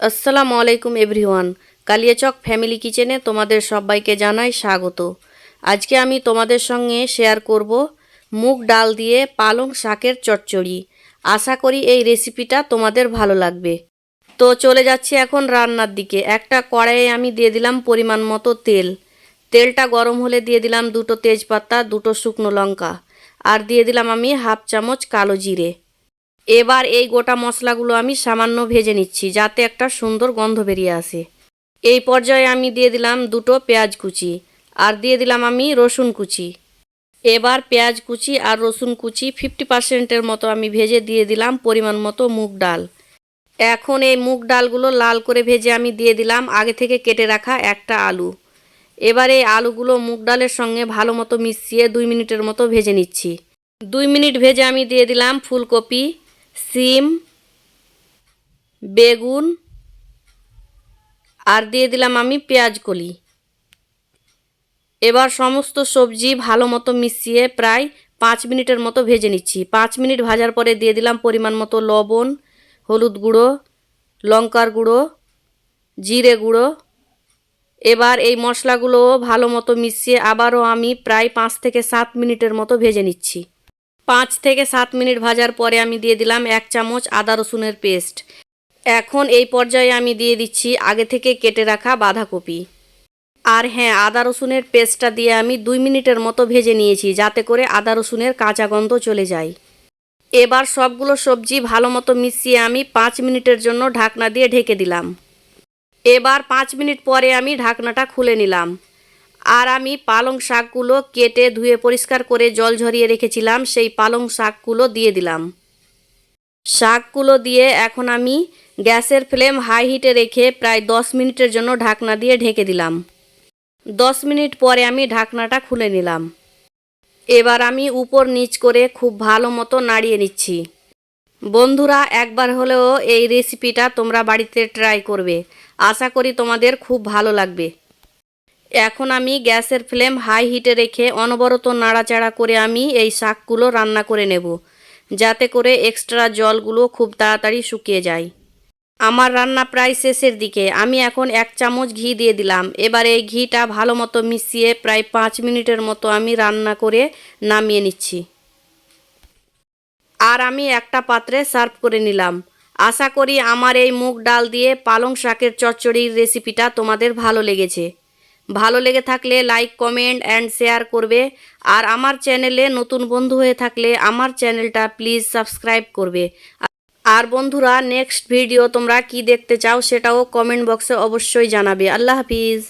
আসসালামু আলাইকুম everyone. Kaliachak family কিচেনে তোমাদের সবাইকে জানাই স্বাগত। আজকে আমি তোমাদের সঙ্গে শেয়ার করব মুগ ডাল দিয়ে পালং শাকের চচ্চড়ি। আশা করি এই রেসিপিটা তোমাদের ভালো লাগবে। তো চলে যাচ্ছি এখন রান্নার দিকে। একটা কড়াইয়ে আমি দিয়ে দিলাম পরিমাণ মতো তেল। তেলটা গরম হলে দিয়ে দিলাম দুটো তেজপাতা, দুটো শুকনো লঙ্কা। আর দিয়ে দিলাম আমি হাফ চামচ কালো জিরে। এবার এই গোটা মশলাগুলো আমি সামান্য ভেজে নিচ্ছি, যাতে একটা সুন্দর গন্ধ বেরিয়ে আসে। এই পর্যায়ে আমি দিয়ে দিলাম দুটো পেঁয়াজ কুচি, আর দিয়ে দিলাম আমি রসুন কুচি। এবার পেঁয়াজ কুচি আর রসুন কুচি ফিফটি পার্সেন্টের মতো আমি ভেজে দিয়ে দিলাম পরিমাণ মতো মুগ ডাল। এখন এই মুগ ডালগুলো লাল করে ভেজে আমি দিয়ে দিলাম আগে থেকে কেটে রাখা একটা আলু। এবার এই আলুগুলো মুগ ডালের সঙ্গে ভালো মতো মিশিয়ে দুই মিনিটের মতো ভেজে নিচ্ছি। দুই মিনিট ভেজে আমি দিয়ে দিলাম ফুলকপি সিম, বেগুন, আর দিয়ে দিলাম আমি পেঁয়াজ কলি। এবার সমস্ত সবজি ভালো মতো মিশিয়ে প্রায় পাঁচ মিনিটের মতো ভেজে নিচ্ছি। পাঁচ মিনিট ভাজার পরে দিয়ে দিলাম পরিমাণ মতো লবণ, হলুদ গুঁড়ো, লঙ্কার গুঁড়ো, জিরে গুঁড়ো। এবার এই মশলাগুলো ভালো মতো মিশিয়ে আবারও আমি প্রায় পাঁচ থেকে সাত মিনিটের মতো ভেজে নিচ্ছি। পাঁচ থেকে সাত মিনিট ভাজার পরে আমি দিয়ে দিলাম এক চামচ আদা রসুনের পেস্ট। এখন এই পর্যায়ে আমি দিয়ে দিচ্ছি আগে থেকে কেটে রাখা বাঁধাকপি। আর হ্যাঁ আদা রসুনের পেস্টটা দিয়ে আমি দুই মিনিটের মতো ভেজে নিয়েছি যাতে করে আদা রসুনের কাঁচা গন্ধ চলে যায়। এবার সবগুলো সবজি ভালো মতো মিশিয়ে আমি পাঁচ মিনিটের জন্য ঢাকনা দিয়ে ঢেকে দিলাম। এবার পাঁচ মিনিট পরে আমি ঢাকনাটা খুলে নিলাম। আর আমি পালং শাকগুলো কেটে ধুয়ে পরিষ্কার করে জল ঝরিয়ে রেখেছিলাম, সেই পালং শাকগুলো দিয়ে দিলাম। শাকগুলো দিয়ে এখন আমি গ্যাসের ফ্লেম হাই হিটে রেখে প্রায় দশ মিনিটের জন্য ঢাকনা দিয়ে ঢেকে দিলাম। দশ মিনিট পরে আমি ঢাকনাটা খুলে নিলাম। এবার আমি উপর নিচ করে খুব ভালো মতো নাড়িয়ে নিচ্ছি। বন্ধুরা, একবার হলেও এই রেসিপিটা তোমরা বাড়িতে ট্রাই করবে। আশা করি তোমাদের খুব ভালো লাগবে। এখন আমি গ্যাসের ফ্লেম হাই হিটে রেখে অনবরত নাড়াচাড়া করে আমি এই শাকগুলো রান্না করে নেব, যাতে করে এক্সট্রা জলগুলো খুব তাড়াতাড়ি শুকিয়ে যায়। আমার রান্না প্রায় শেষের দিকে, আমি এখন এক চামচ ঘি দিয়ে দিলাম। এবার এই ঘিটা ভালো মতো মিশিয়ে প্রায় পাঁচ মিনিটের মতো আমি রান্না করে নামিয়ে নিচ্ছি। আর আমি একটা পাত্রে সার্ভ করে নিলাম। আশা করি আমার এই মুগ ডাল দিয়ে পালং শাকের চচ্চড়ির রেসিপিটা তোমাদের ভালো লেগেছে। ভালো লেগে থাকলে লাইক কমেন্ট অ্যান্ড শেয়ার করবে। আর আমার চ্যানেলে নতুন বন্ধু হয়ে থাকলে আমার চ্যানেলটা প্লিজ সাবস্ক্রাইব করবে। আর বন্ধুরা নেক্সট ভিডিও তোমরা কি দেখতে চাও সেটাও কমেন্ট বক্সে অবশ্যই জানাবে। আল্লাহ হাফিজ।